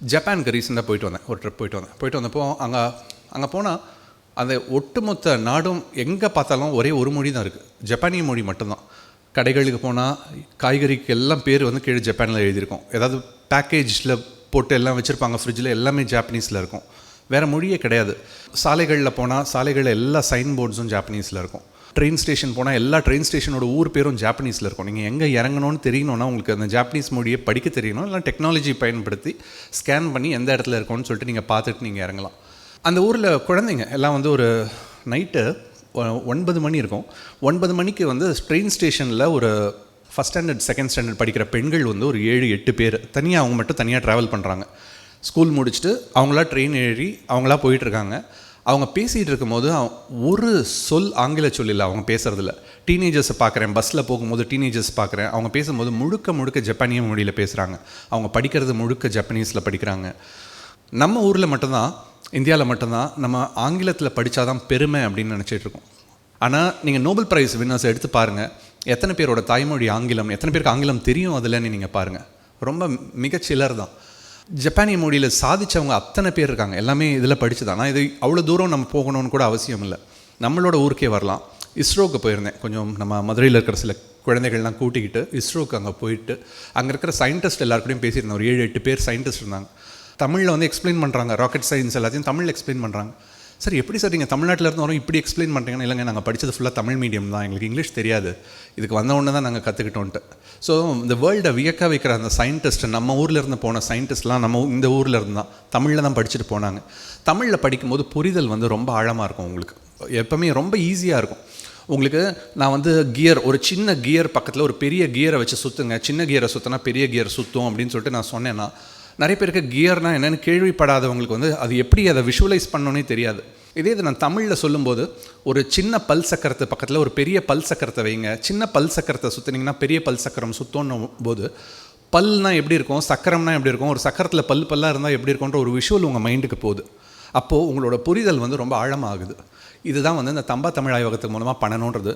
ஜப்பானுக்கு ரீசெண்டாக போயிட்டு வந்தேன். ஒரு ட்ரிப் போயிட்டு வந்தேன். போயிட்டு வந்தப்போ அங்கே அங்கே போனால் அந்த ஒட்டுமொத்த நாடும் எங்கே பார்த்தாலும் ஒரே ஒரு மொழி தான் இருக்குது ஜப்பானிய மொழி மட்டும்தான். கடைகளுக்கு போனால் காய்கறிக்கு எல்லாம் பேர் வந்து கீழே ஜப்பானில் எழுதியிருக்கோம். ஏதாவது பேக்கேஜில் போட்டு எல்லாம் வச்சுருப்பாங்க. ஃப்ரிட்ஜில் எல்லாமே ஜாப்பனீஸில் இருக்கும். வேறு மொழியே கிடையாது. சாலைகளில் போனால் சாலைகளில் எல்லா சைன் போர்ட்ஸும் ஜாப்பனீஸில் இருக்கும். ட்ரெயின் ஸ்டேஷன் போனால் எல்லா ட்ரெயின் ஸ்டேஷனோட ஊர் பேரும் ஜாப்பனீஸில் இருக்கும். நீங்கள் எங்கே இறங்கணும்னு தெரியணும்னா உங்களுக்கு அந்த ஜாப்பனீஸ் மொழியை படிக்க தெரியணும். இல்லை டெக்னாலஜி பயன்படுத்தி ஸ்கேன் பண்ணி எந்த இடத்துல இருக்கோன்னு சொல்லிட்டு நீங்கள் பார்த்துட்டு நீங்கள் இறங்கலாம். அந்த ஊரில் குழந்தைங்க எல்லாம் வந்து ஒரு நைட்டு ஒன்பது மணி இருக்கும். ஒன்பது மணிக்கு வந்து ட்ரெயின் ஸ்டேஷனில் ஒரு ஃபஸ்ட் ஸ்டாண்டர்ட் செகண்ட் ஸ்டாண்டர்ட் படிக்கிற பெண்கள் வந்து ஒரு ஏழு எட்டு பேர். தனியாக அவங்க மட்டும் தனியாக ட்ராவல் பண்ணுறாங்க ஸ்கூல் முடிச்சுட்டு அவங்களா ட்ரெயின் ஏறி அவங்களா போயிட்டுருக்காங்க அவங்க பேசிகிட்டு இருக்கும்போது ஒரு சொல் ஆங்கில சொல் அவங்க பேசுகிறதில்ல டீனேஜர்ஸை பார்க்குறேன் பஸ்ஸில் போகும்போது டீனேஜர்ஸ் பார்க்குறேன் அவங்க பேசும்போது முழுக்க முழுக்க ஜப்பானிய மொழியில் பேசுகிறாங்க அவங்க படிக்கிறது முழுக்க ஜப்பனீஸில் படிக்கிறாங்க. நம்ம ஊரில் மட்டும்தான் இந்தியாவில் மட்டும்தான் நம்ம ஆங்கிலத்தில் படித்தாதான் பெருமை அப்படின்னு நினச்சிட்டு இருக்கோம். ஆனால் நீங்கள் நோபல் ப்ரைஸ் வின்னர்ஸ் எடுத்து பாருங்கள் எத்தனை பேரோட தாய்மொழி ஆங்கிலம் எத்தனை பேருக்கு ஆங்கிலம் தெரியும் அதில்னு நீங்கள் பாருங்கள் ரொம்ப மிகச்சிலர் தான் ஜப்பானிய மொழியில் சாதிச்சவங்க அத்தனை பேர் இருக்காங்க. எல்லாமே இதில் படித்து தான் ஆனால் இது அவ்வளோ தூரம் நம்ம போகணும்னு கூட அவசியம் இல்லை. நம்மளோட ஊருக்கே வரலாம். இஸ்ரோவுக்கு போயிருந்தேன். கொஞ்சம் நம்ம மதுரையில் இருக்கிற சில குழந்தைகள்லாம் கூட்டிக்கிட்டு இஸ்ரோவுக்கு அங்கே போயிட்டு அங்கே இருக்கிற சயின்டிஸ்ட் எல்லாருக்கூடையும் பேசியிருந்தேன். ஒரு ஏழு எட்டு பேர் சயின்டிஸ்ட் இருந்தாங்க. தமிழில் வந்து எக்ஸ்பிளைன் பண்ணுறாங்க ராக்கெட் சயின்ஸ் எல்லாத்தையும் தமிழில் எக்ஸ்பிளைன் பண்ணுறாங்க சார் எப்படி சார் நீங்கள் தமிழ்நாட்டில் இருந்து வரோம்? இப்படி எக்ஸ்பிளைன் பண்ணுறீங்கன்னா இல்லைங்க நாங்கள் படித்தது ஃபுல்லாக தமிழ் மீடியம் தான். எங்களுக்கு இங்கிலீஷ் தெரியாது. இதுக்கு வந்த உடனே தான் நாங்கள் கற்றுக்கிட்டோன்ட்டு ஸோ இந்த வேர்ல்டை வியக்க வைக்கிற அந்த சயின்டிஸ்ட் நம்ம ஊரில் இருந்து போன சயின்டிஸ்ட்லாம் நம்ம இந்த ஊரில் இருந்து தான் தமிழில் தான் படிச்சுட்டு போனாங்க. தமிழில் படிக்கும்போது புரிதல் வந்து ரொம்ப ஆழமாக இருக்கும் உங்களுக்கு. எப்போவுமே ரொம்ப ஈஸியாக இருக்கும். உங்களுக்கு நான் வந்து கியர் ஒரு சின்ன கியர் பக்கத்தில் ஒரு பெரிய கியரை வச்சு சுற்றுங்க சின்ன கியரை சுற்றினா பெரிய கியர் சுற்றும் அப்படின்னு சொல்லிட்டு நான் சொன்னேன்னா நிறைய பேருக்கு கியர்னால் என்னென்னு கேள்விப்படாதவங்களுக்கு வந்து அது எப்படி அதை விஷுவலைஸ் பண்ணோன்னே தெரியாது. இதே இது நான் தமிழில் சொல்லும்போது ஒரு சின்ன பல் சக்கரத்து பக்கத்தில் ஒரு பெரிய பல் சக்கரத்தை வைங்க. சின்ன பல் சக்கரத்தை சுற்றுனீங்கன்னா பெரிய பல் சக்கரம் சுத்தணும் போது பல்னால் எப்படி இருக்கும் சக்கரம்னா எப்படி இருக்கும் ஒரு சக்கரத்தில் பல் பல்லாக இருந்தால் எப்படி இருக்கும்ன்ற ஒரு விஷுவல் உங்கள் மைண்டுக்கு போகுது. அப்போது உங்களோட புரிதல் வந்து ரொம்ப ஆழமாகுது. இதுதான் வந்து இந்த தம்பா தமிழ் ஆய்வகத்து மூலமாக பண்ணணுன்றது.